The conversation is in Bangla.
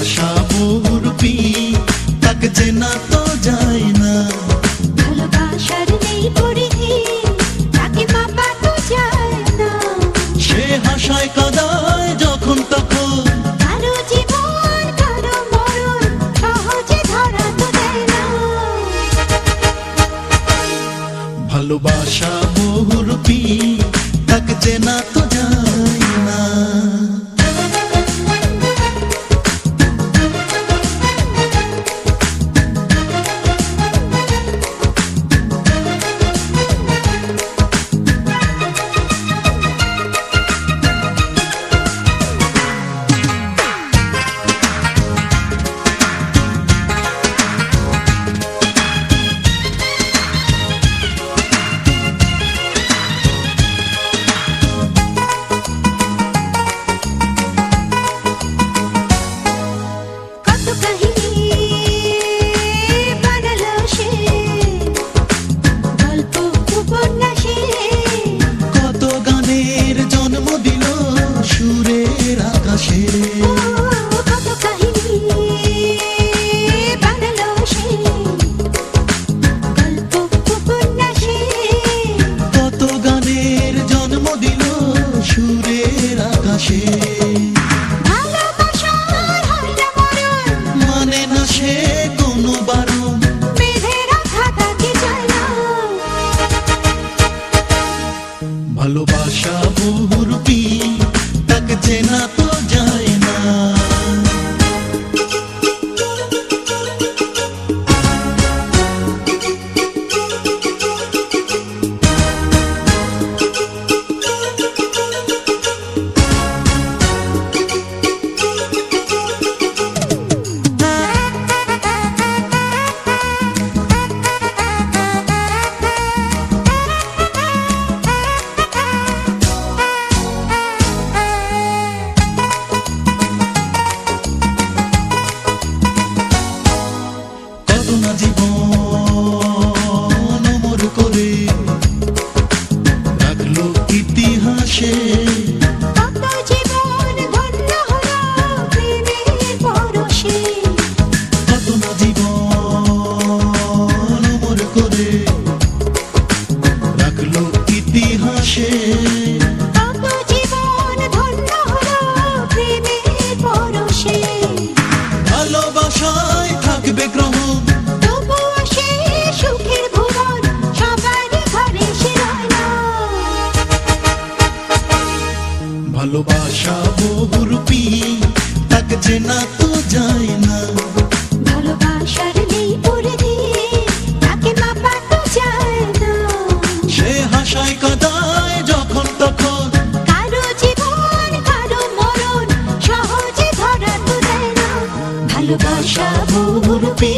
ভালোবাসা বহুরূপী তাকে চেনা তো যায় না। ভালোবাসার নেই পরিধি তাকে মাপা তো যায় না। সে হাসায় কাদায় যখন তখন। কারও জীবন কারও মরণ সহজে ধরা তো দেয় না। ভালোবাসা সুরের আকাশে। না জীবন অমর করে রাখল ইতিহাসে ভালোবাসা বহুরূপী তাকে চেনা তো যায় না। ভালোবাসার নেই পরিধি তাকে মাপা তো যায় না। সে হাসায় কাদায় যখন তখন। কারও জীবন কারও মরণ সহজে ধরা তো দেয় না। ভালোবাসা বহুরূপী